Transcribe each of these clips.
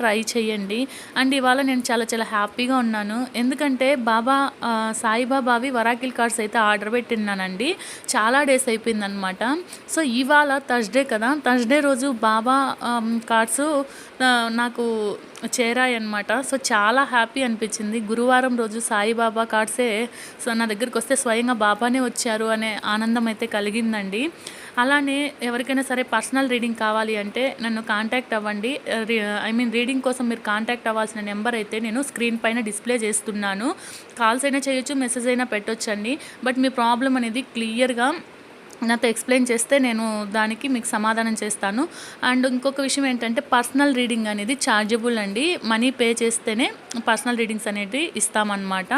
Try చేయండి. And ఇవాళ నేను చాలా చాలా హ్యాపీగా ఉన్నాను. ఎందుకంటే బాబా సాయిబాబావి వరాకిల్ కార్డ్స్ అయితే ఆర్డర్ పెట్టినానండి చాలా డేస్ అయిపోయిందనమాట సో ఇవాళ థర్స్డే కదా. థర్స్డే రోజు బాబా కార్డ్స్ నాకు చేరాయి అనమాట సో చాలా హ్యాపీ అనిపించింది. గురువారం రోజు సాయిబాబా కార్డ్సే సో నా దగ్గరికి వస్తే స్వయంగా బాబానే వచ్చారు అనే ఆనందం అయితే కలిగిందండి. అలానే ఎవరికైనా సరే పర్సనల్ రీడింగ్ కావాలి అంటే నన్ను కాంటాక్ట్ అవ్వండి. ఐ మీన్ రీడింగ్ కోసం మీరు కాంటాక్ట్ అవ్వాల్సిన నెంబర్ అయితే నేను స్క్రీన్ పైన డిస్ప్లే చేస్తున్నాను. కాల్స్ అయినా చేయొచ్చు మెసేజ్ అయినా పెట్టొచ్చండి. బట్ మీ ప్రాబ్లం అనేది క్లియర్గా నాతో ఎక్స్ప్లెయిన్ చేస్తే నేను దానికి మీకు సమాధానం చేస్తాను. అండ్ ఇంకొక విషయం ఏంటంటే పర్సనల్ రీడింగ్ అనేది ఛార్జబుల్ అండి. మనీ పే చేస్తేనే పర్సనల్ రీడింగ్స్ అనేవి ఇస్తామన్నమాట.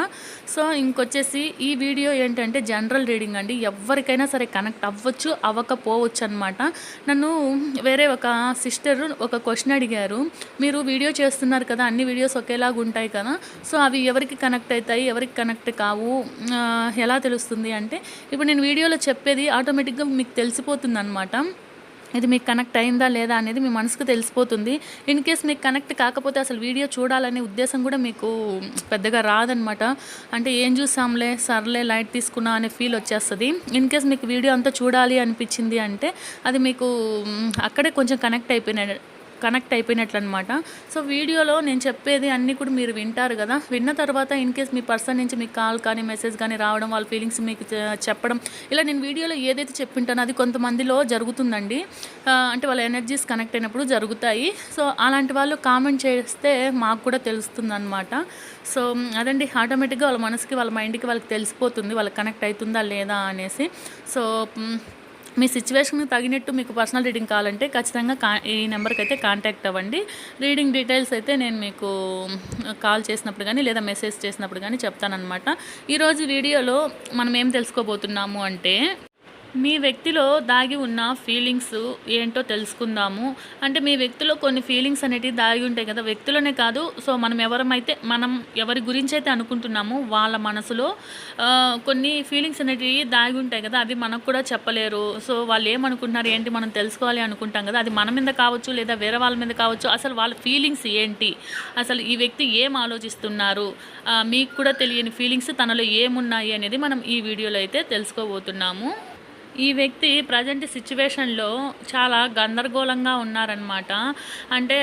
సో ఇంకొచ్చేసి ఈ వీడియో ఏంటంటే జనరల్ రీడింగ్ అండి. ఎవరికైనా సరే కనెక్ట్ అవ్వచ్చు అవ్వకపోవచ్చు అనమాట నన్ను వేరే ఒక సిస్టర్ ఒక క్వశ్చన్ అడిగారు. మీరు వీడియో చేస్తున్నారు కదా అన్ని వీడియోస్ ఒకేలాగా ఉంటాయి కదా సో అవి ఎవరికి కనెక్ట్ అవుతాయి ఎవరికి కనెక్ట్ కావు ఎలా తెలుస్తుంది అంటే ఇప్పుడు నేను వీడియోలో చెప్పేది ఆటో ఆటోమేటిక్గా మీకు తెలిసిపోతుంది అనమాట ఇది మీకు కనెక్ట్ అయిందా లేదా అనేది మీ మనసుకు తెలిసిపోతుంది. ఇన్ కేస్ మీకు కనెక్ట్ కాకపోతే అసలు వీడియో చూడాలనే ఉద్దేశం కూడా మీకు పెద్దగా రాదనమాట అంటే ఏం చూసాంలే సర్లే లైట్ తీసుకున్నా అనే ఫీల్ వచ్చేస్తుంది. ఇన్ కేస్ మీకు వీడియో అంతా చూడాలి అనిపించింది అంటే అది మీకు అక్కడే కొంచెం కనెక్ట్ అయిపోయిన కనెక్ట్ అయిపోయినట్లు అనమాట సో వీడియోలో నేను చెప్పేది అన్నీ కూడా మీరు వింటారు కదా. విన్న తర్వాత ఇన్ కేస్ మీ పర్సన్ నుంచి మీకు కాల్ కానీ మెసేజ్ కానీ రావడం వాళ్ళ ఫీలింగ్స్ మీకు చెప్పడం ఇలా నేను వీడియోలో ఏదైతే చెప్పింటానో అది కొంతమందిలో జరుగుతుందండి. అంటే వాళ్ళ ఎనర్జీస్ కనెక్ట్ అయినప్పుడు జరుగుతాయి. సో అలాంటి వాళ్ళు కామెంట్ చేస్తే మాకు కూడా తెలుస్తుంది అనమాట సో అదండి ఆటోమేటిక్గా వాళ్ళ మనసుకి వాళ్ళ మైండ్కి వాళ్ళకి తెలిసిపోతుంది వాళ్ళకి కనెక్ట్ అవుతుందా లేదా అనేసి. సో మీ సిచ్యువేషన్కి తగినట్టు మీకు పర్సనల్ రీడింగ్ కావాలంటే ఖచ్చితంగా కా ఈ నెంబర్కి అయితే కాంటాక్ట్ అవ్వండి. రీడింగ్ డీటెయిల్స్ అయితే నేను మీకు కాల్ చేసినప్పుడు కానీ లేదా మెసేజ్ చేసినప్పుడు కానీ చెప్తానమాట ఈరోజు వీడియోలో మనం ఏం తెలుసుకోబోతున్నాము అంటే మీ వ్యక్తిలో దాగి ఉన్న ఫీలింగ్స్ ఏంటో తెలుసుకుందాము. అంటే మీ వ్యక్తిలో కొన్ని ఫీలింగ్స్ అనేటివి దాగి ఉంటాయి కదా వ్యక్తులనే కాదు. సో మనం ఎవరమైతే మనం ఎవరి గురించి అయితే అనుకుంటున్నామో వాళ్ళ మనసులో కొన్ని ఫీలింగ్స్ అనేటివి దాగి ఉంటాయి కదా అవి మనకు కూడా చెప్పలేరు. సో వాళ్ళు ఏమనుకుంటున్నారు ఏంటి మనం తెలుసుకోవాలి అనుకుంటాం కదా అది మన మీద కావచ్చు లేదా వేరే వాళ్ళ మీద కావచ్చు అసలు వాళ్ళ ఫీలింగ్స్ ఏంటి? అసలు ఈ వ్యక్తి ఏం ఆలోచిస్తున్నారు? మీకు కూడా తెలియని ఫీలింగ్స్ తనలో ఏమున్నాయి అనేది మనం ఈ వీడియోలో అయితే తెలుసుకోబోతున్నాము. ఈ వ్యక్తి ప్రజెంట్ సిచ్యువేషన్లో చాలా గందరగోళంగా ఉన్నారనమాట అంటే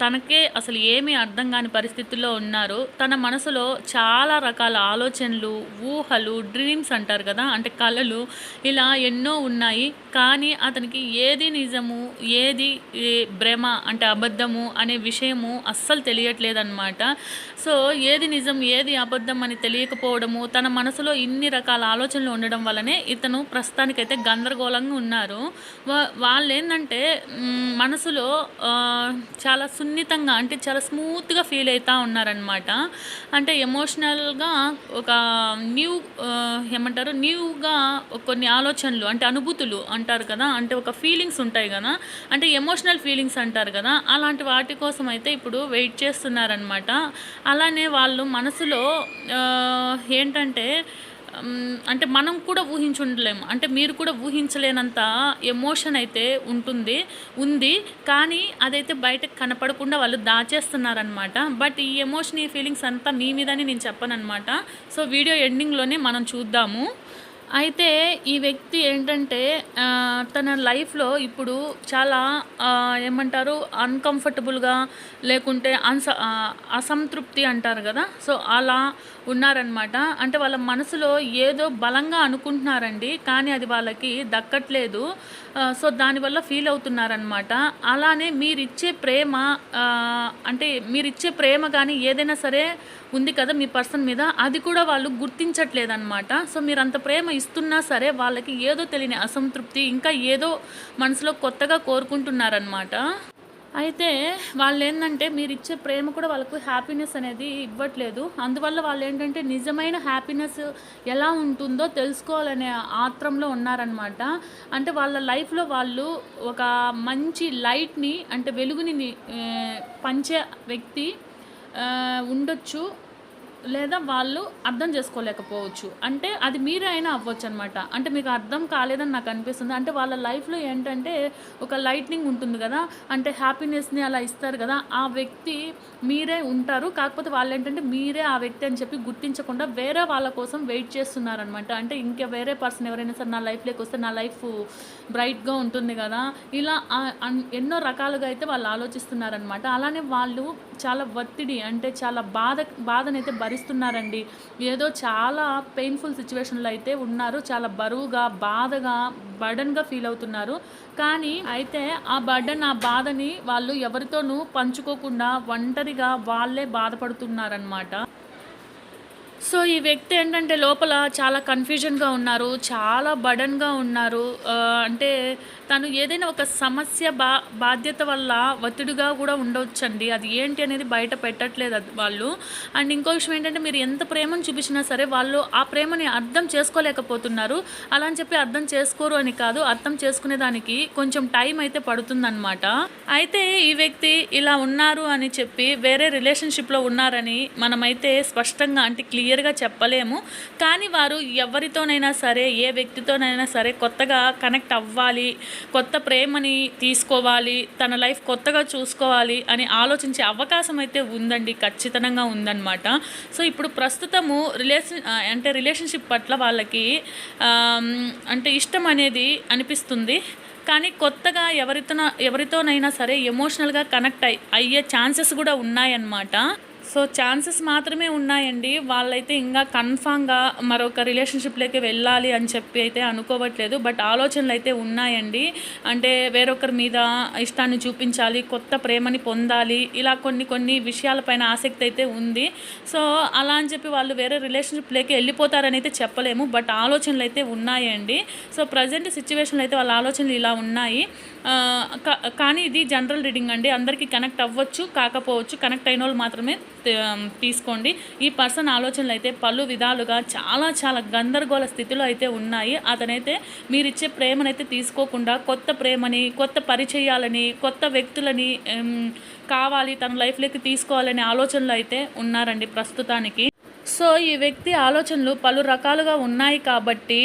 తనకే అసలు ఏమీ అర్థం కాని పరిస్థితుల్లో ఉన్నారు. తన మనసులో చాలా రకాల ఆలోచనలు ఊహలు డ్రీమ్స్ అంటారు కదా అంటే కళలు ఇలా ఎన్నో ఉన్నాయి. కానీ అతనికి ఏది నిజము ఏది ఏ, భ్రమ అంటే అబద్ధము అనే విషయము అస్సలు తెలియట్లేదన్నమాట. సో ఏది నిజం ఏది అబద్ధం అని తెలియకపోవడము తన మనసులో ఇన్ని రకాల ఆలోచనలు ఉండడం వల్లనే ఇతను ప్రస్తుతానికి అయితే గందరగోళంగా ఉన్నారు. వాళ్ళు ఏంటంటే మనసులో చాలా సున్నితంగా అంటే చాలా స్మూత్గా ఫీల్ అవుతూ ఉన్నారనమాట అంటే ఎమోషనల్గా ఒక న్యూ ఏమంటారు న్యూగా కొన్ని ఆలోచనలు అంటే అనుభూతులు అంటారు కదా అంటే ఒక ఫీలింగ్స్ ఉంటాయి కదా అంటే ఎమోషనల్ ఫీలింగ్స్ అంటారు కదా అలాంటి వాటి కోసం అయితే ఇప్పుడు వెయిట్ చేస్తున్నారనమాట అలానే వాళ్ళు మనసులో ఏంటంటే అంటే మనం కూడా ఊహించుండలేము. అంటే మీరు కూడా ఊహించలేనంత ఎమోషన్ అయితే ఉంటుంది ఉంది. కానీ అదైతే బయటకు కనపడకుండా వాళ్ళు దాచేస్తున్నారనమాట బట్ ఈ ఎమోషన్ ఈ ఫీలింగ్స్ అంతా మీ మీదని నేను చెప్పనమాట సో వీడియో ఎండింగ్లోనే మనం చూద్దాము. అయితే ఈ వ్యక్తి ఏంటంటే తన లైఫ్లో ఇప్పుడు చాలా ఏమంటారు అన్కంఫర్టబుల్గా లేకుంటే అన్స అసంతృప్తి అంటారు కదా. సో అలా ఉన్నారనమాట అంటే వాళ్ళ మనసులో ఏదో బలంగా అనుకుంటున్నారండి కానీ అది వాళ్ళకి దక్కట్లేదు. సో దానివల్ల ఫీల్ అవుతున్నారనమాట అలానే మీరిచ్చే ప్రేమ అంటే మీరిచ్చే ప్రేమ కానీ ఏదైనా సరే ఉంది కదా మీ పర్సన్ మీద అది కూడా వాళ్ళు గుర్తించట్లేదన్నమాట. సో మీరు అంత ప్రేమ ఇస్తున్నా సరే వాళ్ళకి ఏదో తెలియని అసంతృప్తి ఇంకా ఏదో మనసులో కొత్తగా కోరుకుంటున్నారనమాట అయితే వాళ్ళు ఏంటంటే మీరు ఇచ్చే ప్రేమ కూడా వాళ్ళకు హ్యాపీనెస్ అనేది ఇవ్వట్లేదు. అందువల్ల వాళ్ళు ఏంటంటే నిజమైన హ్యాపీనెస్ ఎలా ఉంటుందో తెలుసుకోవాలనే ఆత్రంలో ఉన్నారనమాట అంటే వాళ్ళ లైఫ్లో వాళ్ళు ఒక మంచి లైట్ని అంటే వెలుగుని పంచే వ్యక్తి ఉండొచ్చు. లేదా వాళ్ళు అర్థం చేసుకోలేకపోవచ్చు. అంటే అది మీరే అయినా అవ్వచ్చు అనమాట అంటే మీకు అర్థం కాలేదని నాకు అనిపిస్తుంది. అంటే వాళ్ళ లైఫ్లో ఏంటంటే ఒక లైట్నింగ్ ఉంటుంది కదా అంటే హ్యాపీనెస్ని అలా ఇస్తారు కదా ఆ వ్యక్తి మీరే ఉంటారు. కాకపోతే వాళ్ళు ఏంటంటే మీరే ఆ వ్యక్తి అని చెప్పి గుర్తించకుండా వేరే వాళ్ళ కోసం వెయిట్ చేస్తున్నారనమాట. అంటే ఇంకా వేరే పర్సన్ ఎవరైనా సరే నా లైఫ్లోకి వస్తే నా లైఫ్ బ్రైట్గా ఉంటుంది కదా ఇలా అన్- ఎన్నో రకాలుగా అయితే వాళ్ళు ఆలోచిస్తున్నారనమాట. అలానే వాళ్ళు చాలా ఒత్తిడి అంటే చాలా బాధ బాధనైతే భరిస్తున్నారండి ఏదో చాలా పెయిన్ఫుల్ సిచ్యువేషన్లో అయితే ఉన్నారు. చాలా బరువుగా బాధగా బర్డన్గా ఫీల్ అవుతున్నారు. కానీ అయితే ఆ బర్డన్ ఆ బాధని వాళ్ళు ఎవరితోనూ పంచుకోకుండా ఒంటరిగా వాళ్ళే బాధపడుతున్నారనమాట సో ఈ వ్యక్తి ఏంటంటే లోపల చాలా కన్ఫ్యూజన్గా ఉన్నారు చాలా బడన్గా ఉన్నారు. అంటే తను ఏదైనా ఒక సమస్య బా బాధ్యత వల్ల ఒత్తిడిగా కూడా ఉండవచ్చండి అది ఏంటి అనేది బయట పెట్టట్లేదు అది వాళ్ళు. అండ్ ఇంకో విషయం ఏంటంటే మీరు ఎంత ప్రేమను చూపించినా సరే వాళ్ళు ఆ ప్రేమని అర్థం చేసుకోలేకపోతున్నారు. అలా అని చెప్పి అర్థం చేసుకోరు అని కాదు అర్థం చేసుకునే దానికి కొంచెం టైం అయితే పడుతుందన్నమాట. అయితే ఈ వ్యక్తి ఇలా ఉన్నారు అని చెప్పి వేరే రిలేషన్షిప్లో ఉన్నారని మనమైతే స్పష్టంగా అంటే క్లియర్ క్లియర్గా చెప్పలేము. కానీ వారు ఎవరితోనైనా సరే ఏ వ్యక్తితోనైనా సరే కొత్తగా కనెక్ట్ అవ్వాలి కొత్త ప్రేమని తీసుకోవాలి తన లైఫ్ కొత్తగా చూసుకోవాలి అని ఆలోచించే అవకాశం అయితే ఉందండి ఖచ్చితంగా ఉందన్నమాట. సో ఇప్పుడు ప్రస్తుతము రిలేషన్ అంటే రిలేషన్షిప్ పట్ల వాళ్ళకి అంటే ఇష్టం అనేది అనిపిస్తుంది. కానీ కొత్తగా ఎవరితో ఎవరితోనైనా సరే ఎమోషనల్గా కనెక్ట్ అయ్యి అయ్యే ఛాన్సెస్ కూడా ఉన్నాయన్నమాట. సో ఛాన్సెస్ మాత్రమే ఉన్నాయండి. వాళ్ళైతే ఇంకా కన్ఫామ్గా మరొక రిలేషన్షిప్లోకి వెళ్ళాలి అని చెప్పి అయితే అనుకోవట్లేదు. బట్ ఆలోచనలు అయితే ఉన్నాయండి. అంటే వేరొకరి మీద ఇష్టాన్ని చూపించాలి కొత్త ప్రేమని పొందాలి ఇలా కొన్ని కొన్ని విషయాలపైన ఆసక్తి అయితే ఉంది. సో అలా అని చెప్పి వాళ్ళు వేరే రిలేషన్షిప్లోకి వెళ్ళిపోతారని అయితే చెప్పలేము. బట్ ఆలోచనలు అయితే ఉన్నాయండి. సో ప్రజెంట్ సిచ్యువేషన్లో అయితే వాళ్ళ ఆలోచనలు ఇలా ఉన్నాయి. కానీ ఇది జనరల్ రీడింగ్ అండి. అందరికీ కనెక్ట్ అవ్వచ్చు కాకపోవచ్చు కనెక్ట్ అయిన వాళ్ళు మాత్రమే తీసుకోండి. ఈ పర్సన్ ఆలోచనలు అయితే పలు విధాలుగా చాలా చాలా గందరగోళ స్థితిలో అయితే ఉన్నాయి. అతనైతే మీరు ఇచ్చే ప్రేమనైతే తీసుకోకుండా కొత్త ప్రేమని కొత్త పరిచయాలని కొత్త వ్యక్తులని కావాలి తన లైఫ్లోకి తీసుకోవాలనే ఆలోచనలు అయితే ఉన్నారండి ప్రస్తుతానికి. సో ఈ వ్యక్తి ఆలోచనలు పలు రకాలుగా ఉన్నాయి కాబట్టి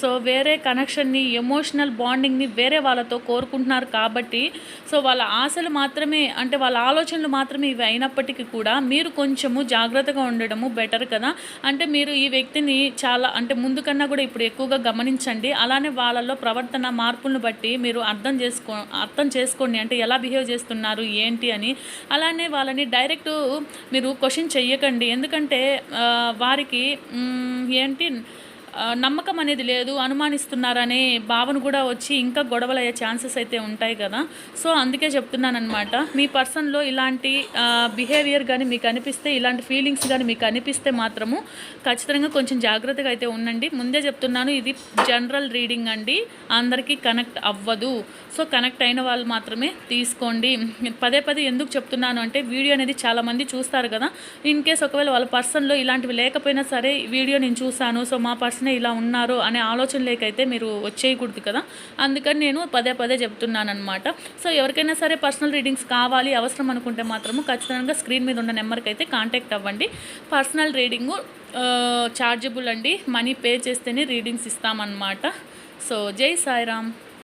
సో వేరే కనెక్షన్ని ఎమోషనల్ బాండింగ్ని వేరే వాళ్ళతో కోరుకుంటున్నారు కాబట్టి సో వాళ్ళ ఆశలు మాత్రమే అంటే వాళ్ళ ఆలోచనలు మాత్రమే ఇవి అయినప్పటికీ కూడా మీరు కొంచెము జాగ్రత్తగా ఉండడము బెటర్ కదా. అంటే మీరు ఈ వ్యక్తిని చాలా అంటే ముందు కన్నా కూడా ఇప్పుడు ఎక్కువగా గమనించండి. అలానే వాళ్ళలో ప్రవర్తన మార్పులను బట్టి మీరు అర్థం చేసుకో అర్థం చేసుకోండి. అంటే ఎలా బిహేవ్ చేస్తున్నారు ఏంటి అని. అలానే వాళ్ళని డైరెక్ట్ మీరు క్వశ్చన్ చెయ్యకండి. ఎందుకంటే వారికి ఏంటి నమ్మకం అనేది లేదు అనుమానిస్తున్నారనే భావన కూడా వచ్చి ఇంకా గొడవలు అయ్యే ఛాన్సెస్ అయితే ఉంటాయి కదా. సో అందుకే చెప్తున్నాను అనమాట మీ పర్సన్లో ఇలాంటి బిహేవియర్ కానీ మీకు అనిపిస్తే ఇలాంటి ఫీలింగ్స్ కానీ మీకు అనిపిస్తే మాత్రము ఖచ్చితంగా కొంచెం జాగ్రత్తగా అయితే ఉండండి. ముందే చెప్తున్నాను ఇది జనరల్ రీడింగ్ అండి. అందరికీ కనెక్ట్ అవ్వదు. సో కనెక్ట్ అయిన వాళ్ళు మాత్రమే తీసుకోండి. పదే పదే ఎందుకు చెప్తున్నాను అంటే వీడియో అనేది చాలామంది చూస్తారు కదా. ఇన్ కేస్ ఒకవేళ వాళ్ళ పర్సన్లో ఇలాంటివి లేకపోయినా సరే వీడియో నేను చూశాను. సో మా పర్సన్ ఇలా ఉన్నారు అనే ఆలోచన లేకైతే మీరు వచ్చేయకూడదు కదా. అందుకని నేను పదే పదే చెప్తున్నాను అనమాట సో ఎవరికైనా సరే పర్సనల్ రీడింగ్స్ కావాలి అవసరం అనుకుంటే మాత్రము ఖచ్చితంగా స్క్రీన్ మీద ఉన్న నెంబర్కి అయితే కాంటాక్ట్ అవ్వండి. పర్సనల్ రీడింగు చార్జబుల్ అండి. మనీ పే చేస్తేనే రీడింగ్స్ ఇస్తామన్నమాట. సో జై సాయిరామ్.